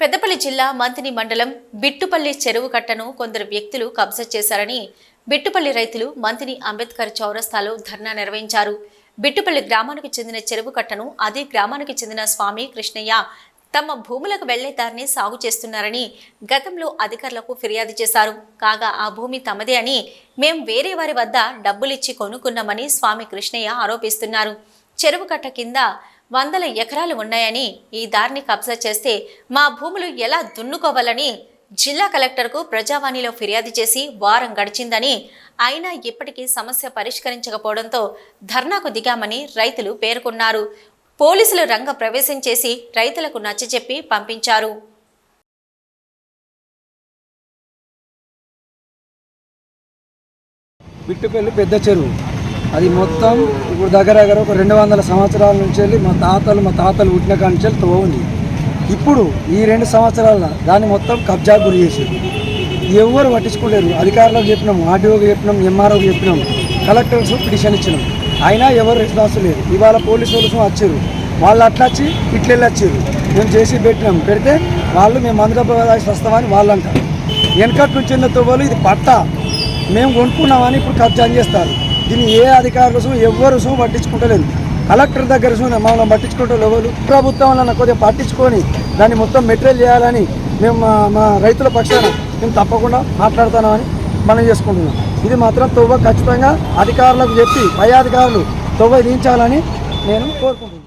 పెద్దపల్లి జిల్లా మంతిని మండలం బిట్టుపల్లి చెరువు కట్టను కొందరు వ్యక్తులు కబ్జా చేశారని బిట్టుపల్లి రైతులు మంతిని అంబేద్కర్ చౌరస్తాలో ధర్నా నిర్వహించారు. బిట్టుపల్లి గ్రామానికి చెందిన చెరువు కట్టను అదే గ్రామానికి చెందిన స్వామి కృష్ణయ్య తమ భూములకు వెళ్ళే దారిని సాగు చేస్తున్నారని గతంలో అధికారులకు ఫిర్యాదు చేశారు. కాగా ఆ భూమి తమదే అని మేం వేరే వారి వద్ద డబ్బులిచ్చి కొనుక్కున్నామని స్వామి కృష్ణయ్య ఆరోపిస్తున్నారు. చెరువు కట్ట కింద వందల ఎకరాలు ఉన్నాయని ఈ దారిని కబ్జా చేస్తే మా భూములు ఎలా దున్నుకోవాలని జిల్లా కలెక్టర్కు ప్రజావాణిలో ఫిర్యాదు చేసి వారం గడిచిందని అయినా ఇప్పటికీ సమస్య పరిష్కరించకపోవడంతో ధర్నాకు దిగామని రైతులు పేర్కొన్నారు. పోలీసులు రంగ ప్రవేశం చేసి రైతులకు నచ్చజెప్పి పంపించారు. బిట్టుపల్లి పెద్ద చెరువు. అది మొత్తం ఇప్పుడు దగ్గర దగ్గర ఒక రెండు వందల సంవత్సరాల నుంచి వెళ్ళి మా తాతలు మా తాతలు పుట్టిన కాడి నుంచి వెళ్ళి ఇప్పుడు ఈ రెండు సంవత్సరాల దాన్ని మొత్తం కబ్జా గురి చేసారు ఎవరు పట్టించుకోలేరు. అధికారులకు చెప్పినాం ఆర్డీఓకి చెప్పినాం ఎంఆర్ఓకి చెప్పినాం కలెక్టర్స్ పిటిషన్ ఇచ్చినాం. అయినా ఎవరు రెస్పాన్స్ లేరు. ఇవాళ పోలీసు వాళ్ళు వచ్చారు. వాళ్ళు అట్లా వచ్చి ఇట్లెళ్ళి వచ్చారు. మేము చేసి పెట్టినాం. పెడితే వాళ్ళు మేము మందుగా వస్తామని వాళ్ళు అంటారు. వెనకటి నుంచి ఉన్న ఇది పట్ట. మేము కొనుక్కున్నామని ఇప్పుడు కబ్జా చేస్తారు. దీన్ని ఏ అధికారులు సు- ఎవ్వరు సు పట్టించుకుంటలేదు. కలెక్టర్ దగ్గర సు మమ్మల్ని పట్టించుకుంటే ఎవరు? ప్రభుత్వం కొద్దిగా పట్టించుకొని దాన్ని మొత్తం మెటీరియల్ చేయాలని మేము మా మా రైతుల పక్షాన మేము తప్పకుండా మాట్లాడుతున్నామని మనం చేసుకుంటున్నాం. ఇది మాత్రం తొవ్వ ఖచ్చితంగా అధికారులకు చెప్పి పై అధికారులు తొవ్వ దించాలని నేను కోరుకుంటున్నాను.